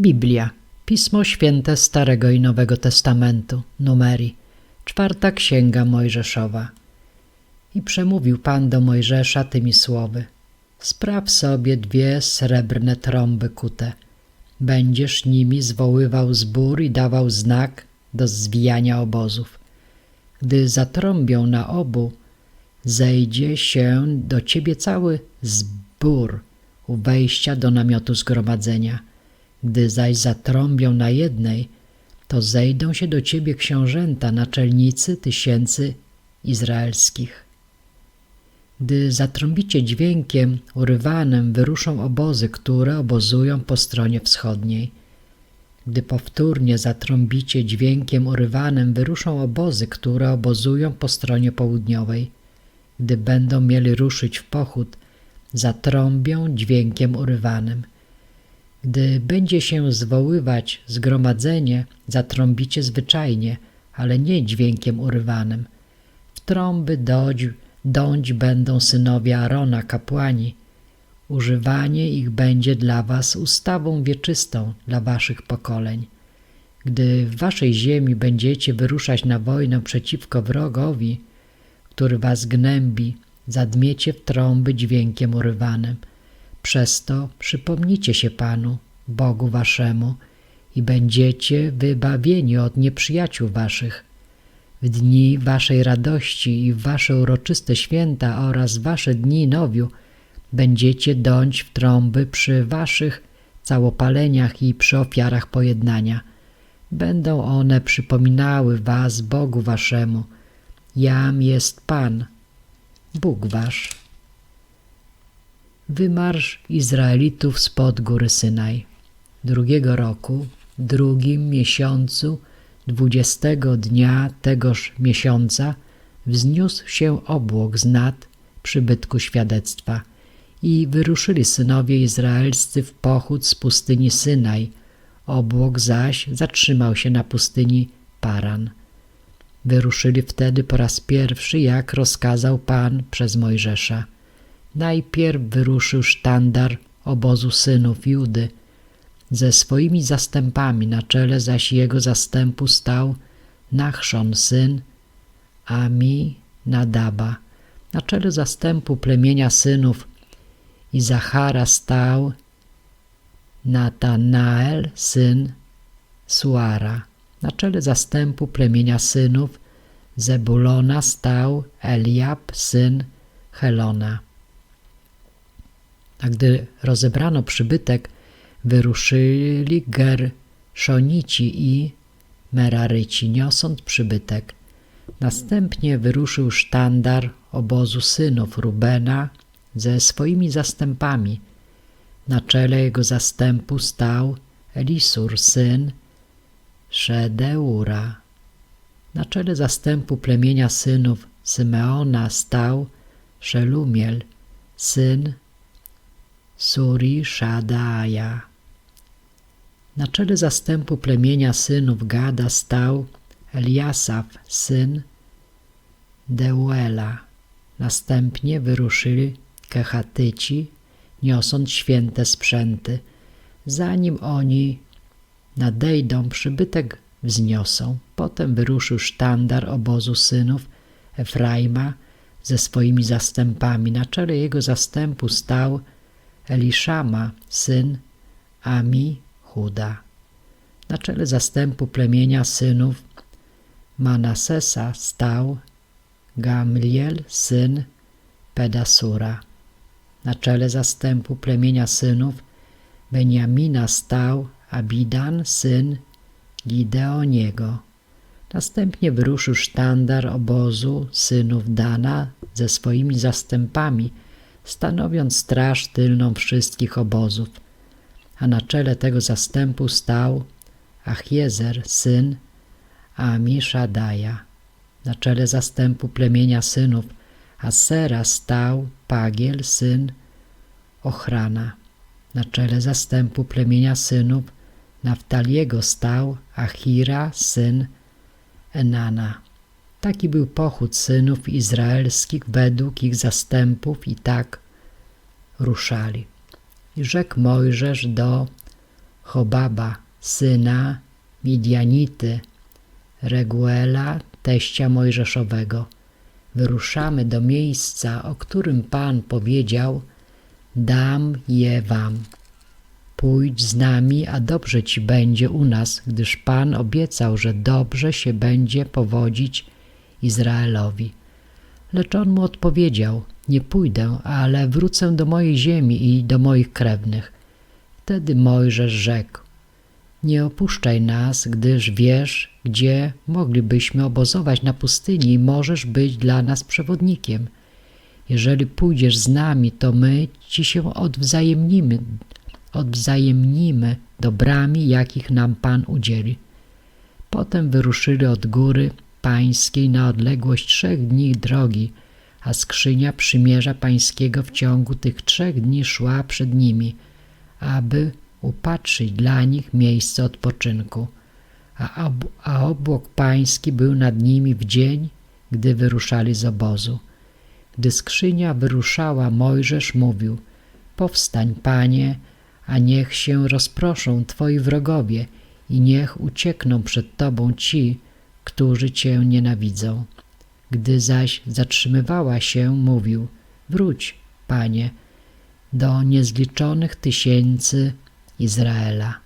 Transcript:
Biblia, Pismo Święte Starego i Nowego Testamentu, Numeri, czwarta księga Mojżeszowa. I przemówił Pan do Mojżesza tymi słowy. Spraw sobie dwie srebrne trąby kute. Będziesz nimi zwoływał zbór i dawał znak do zwijania obozów. Gdy zatrąbią na obu, zejdzie się do ciebie cały zbór u wejścia do namiotu zgromadzenia. Gdy zaś zatrąbią na jednej, to zejdą się do ciebie książęta, naczelnicy tysięcy izraelskich. Gdy zatrąbicie dźwiękiem urywanym, wyruszą obozy, które obozują po stronie wschodniej. Gdy powtórnie zatrąbicie dźwiękiem urywanym, wyruszą obozy, które obozują po stronie południowej. Gdy będą mieli ruszyć w pochód, zatrąbią dźwiękiem urywanym. Gdy będzie się zwoływać zgromadzenie, zatrąbicie zwyczajnie, ale nie dźwiękiem urywanym. W trąby dodź, dąć będą synowie Arona, kapłani. Używanie ich będzie dla was ustawą wieczystą dla waszych pokoleń. Gdy w waszej ziemi będziecie wyruszać na wojnę przeciwko wrogowi, który was gnębi, zadmiecie w trąby dźwiękiem urywanym. Przez to przypomnicie się Panu, Bogu waszemu, i będziecie wybawieni od nieprzyjaciół waszych. W dni waszej radości i wasze uroczyste święta oraz wasze dni nowiu będziecie dąć w trąby przy waszych całopaleniach i przy ofiarach pojednania. Będą one przypominały was Bogu waszemu. Jam jest Pan, Bóg wasz. Wymarsz Izraelitów spod góry Synaj. Drugiego roku, drugim miesiącu, dwudziestego dnia tegoż miesiąca wzniósł się obłok z nad przybytku świadectwa i wyruszyli synowie izraelscy w pochód z pustyni Synaj. Obłok zaś zatrzymał się na pustyni Paran. Wyruszyli wtedy po raz pierwszy, jak rozkazał Pan przez Mojżesza. Najpierw wyruszył sztandar obozu synów Judy. Ze swoimi zastępami na czele zaś jego zastępu stał Nachszon syn Ami Nadaba. Na czele zastępu plemienia synów Izachara stał Natanael syn Suara. Na czele zastępu plemienia synów Zebulona stał Eliab syn Helona. A gdy rozebrano przybytek, wyruszyli Gerszonici i Meraryci, niosąc przybytek. Następnie wyruszył sztandar obozu synów Rubena ze swoimi zastępami. Na czele jego zastępu stał Elisur, syn Szedeura. Na czele zastępu plemienia synów Symeona stał Szelumiel, syn Suri Shadaja. Na czele zastępu plemienia synów Gada stał Eliasaf, syn Deuela. Następnie wyruszyli Kechatyci, niosąc święte sprzęty. Zanim oni nadejdą, przybytek wzniosą. Potem wyruszył sztandar obozu synów Efraima ze swoimi zastępami. Na czele jego zastępu stał Eliszama, syn Ami Huda. Na czele zastępu plemienia synów Manasesa stał Gamliel, syn Pedasura. Na czele zastępu plemienia synów Beniamina stał Abidan, syn Gideoniego. Następnie wyruszył sztandar obozu synów Dana ze swoimi zastępami, stanowiąc straż tylną wszystkich obozów. A na czele tego zastępu stał Achiezer, syn Amiszadaja. Na czele zastępu plemienia synów Asera stał Pagiel, syn Ochrana. Na czele zastępu plemienia synów Naftaliego stał Achira, syn Enana. Taki był pochód synów izraelskich według ich zastępów i tak ruszali. I rzekł Mojżesz do Chobaba, syna Midianity, Reguela, teścia Mojżeszowego. Wyruszamy do miejsca, o którym Pan powiedział, dam je wam. Pójdź z nami, a dobrze ci będzie u nas, gdyż Pan obiecał, że dobrze się będzie powodzić Izraelowi. Lecz on mu odpowiedział: Nie pójdę, ale wrócę do mojej ziemi i do moich krewnych. Wtedy Mojżesz rzekł: Nie opuszczaj nas, gdyż wiesz, gdzie moglibyśmy obozować na pustyni i możesz być dla nas przewodnikiem. Jeżeli pójdziesz z nami, to my ci się odwzajemnimy, odwzajemnimy dobrami, jakich nam Pan udzieli. Potem wyruszyli od góry pańskiej na odległość trzech dni drogi, a skrzynia przymierza pańskiego w ciągu tych trzech dni szła przed nimi, aby upatrzyć dla nich miejsce odpoczynku, a, ob a obłok pański był nad nimi w dzień, gdy wyruszali z obozu. Gdy skrzynia wyruszała, Mojżesz mówił: Powstań, panie, a niech się rozproszą twoi wrogowie i niech uciekną przed tobą ci, którzy cię nienawidzą. Gdy zaś zatrzymywała się, mówił: Wróć, panie, do niezliczonych tysięcy Izraela.